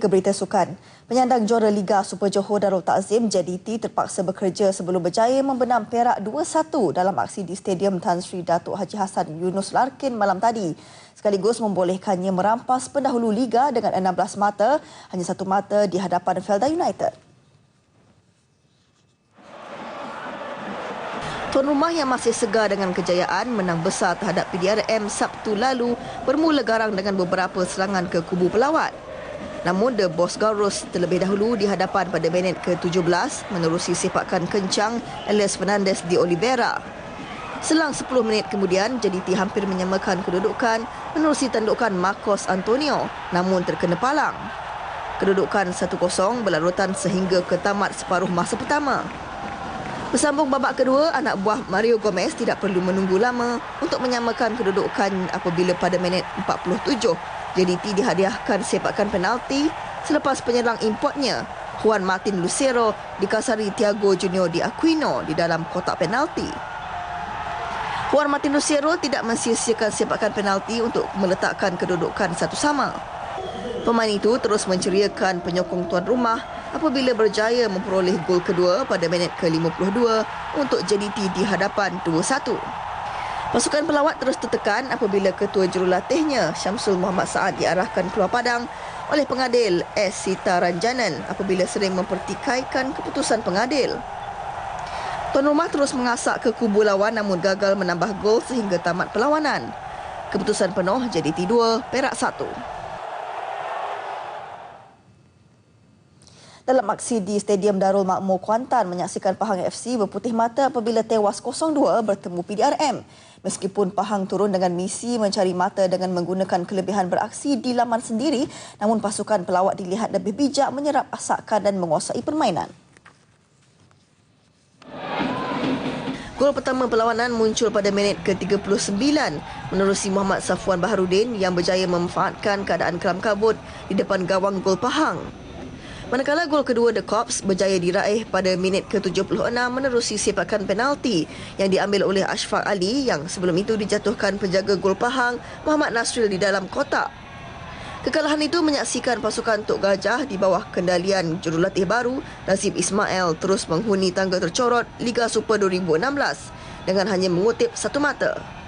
Ke berita sukan, penyandang juara Liga Super Johor Darul Takzim JDT terpaksa bekerja sebelum berjaya membenam Perak 2-1 dalam aksi di Stadium Tan Sri Datuk Haji Hassan Yunus Larkin malam tadi. Sekaligus membolehkannya merampas pendahulu Liga dengan 16 mata, hanya satu mata di hadapan Felda United. Tuan rumah yang masih segar dengan kejayaan menang besar terhadap PDRM Sabtu lalu bermula garang dengan beberapa serangan ke kubu pelawat. Namun The Boss Garus terlebih dahulu di hadapan pada minit ke-17 menerusi sepakan kencang Elias Fernandez di Oliveira. Selang 10 minit kemudian, JDT hampir menyamakan kedudukan menerusi tandukan Marcos Antonio namun terkena palang. Kedudukan 1-0 berlarutan sehingga ke tamat separuh masa pertama. Bersambung babak kedua, anak buah Mario Gomez tidak perlu menunggu lama untuk menyamakan kedudukan apabila pada minit 47 JDT dihadiahkan sepakan penalti selepas penyerang importnya Juan Martin Lucero dikasari Thiago Junior di Aquino di dalam kotak penalti. Juan Martin Lucero tidak mensia-siakan sepakan penalti untuk meletakkan kedudukan satu sama. Pemain itu terus menceriakan penyokong tuan rumah apabila berjaya memperoleh gol kedua pada minit ke-52 untuk JDT di hadapan 2-1. Pasukan pelawat terus tertekan apabila ketua jurulatihnya Syamsul Muhammad Saad diarahkan keluar padang oleh pengadil S. Sita Ranjanan apabila sering mempertikaikan keputusan pengadil. Tuan rumah terus mengasak ke kubu lawan namun gagal menambah gol sehingga tamat perlawanan. Keputusan penuh jadi T2, Perak 1. Dalam aksi di Stadium Darul Makmur Kuantan menyaksikan Pahang FC berputih mata apabila tewas 0-2 bertemu PDRM. Meskipun Pahang turun dengan misi mencari mata dengan menggunakan kelebihan beraksi di laman sendiri, namun pasukan pelawat dilihat lebih bijak menyerap asakan dan menguasai permainan. Gol pertama perlawanan muncul pada minit ke-39 menerusi Muhammad Safwan Baharudin yang berjaya memanfaatkan keadaan kelam kabut di depan gawang gol Pahang. Manakala gol kedua The Cops berjaya diraih pada minit ke-76 menerusi sepakan penalti yang diambil oleh Ashfaq Ali yang sebelum itu dijatuhkan penjaga gol Pahang Muhammad Nasril di dalam kotak. Kekalahan itu menyaksikan pasukan Tok Gajah di bawah kendalian jurulatih baru Nazib Ismail terus menghuni tangga tercorot Liga Super 2016 dengan hanya mengutip satu mata.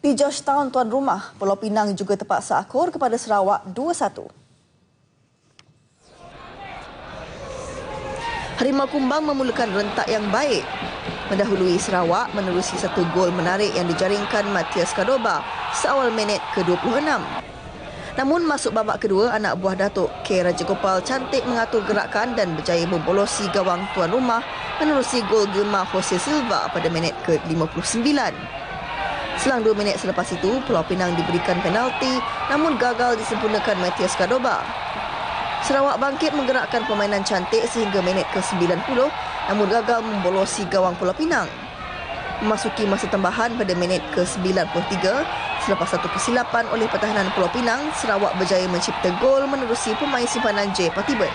Di Georgetown, tuan rumah, Pulau Pinang juga terpaksa akur kepada Sarawak 2-1. Harimau Kumbang memulakan rentak yang baik. Mendahului Sarawak menerusi satu gol menarik yang dijaringkan Matias Kadoba seawal minit ke-26. Namun masuk babak kedua, anak buah Datuk K. Raja Gopal cantik mengatur gerakan dan berjaya membolosi gawang tuan rumah menerusi gol gemar Jose Silva pada minit ke-59. Selang dua minit selepas itu, Pulau Pinang diberikan penalti namun gagal disempurnakan Matias Kadoba. Sarawak bangkit menggerakkan permainan cantik sehingga minit ke-90 namun gagal membolosi gawang Pulau Pinang. Memasuki masa tambahan pada minit ke-93, selepas satu kesilapan oleh pertahanan Pulau Pinang, Sarawak berjaya mencipta gol menerusi pemain simpanan J. Patiban.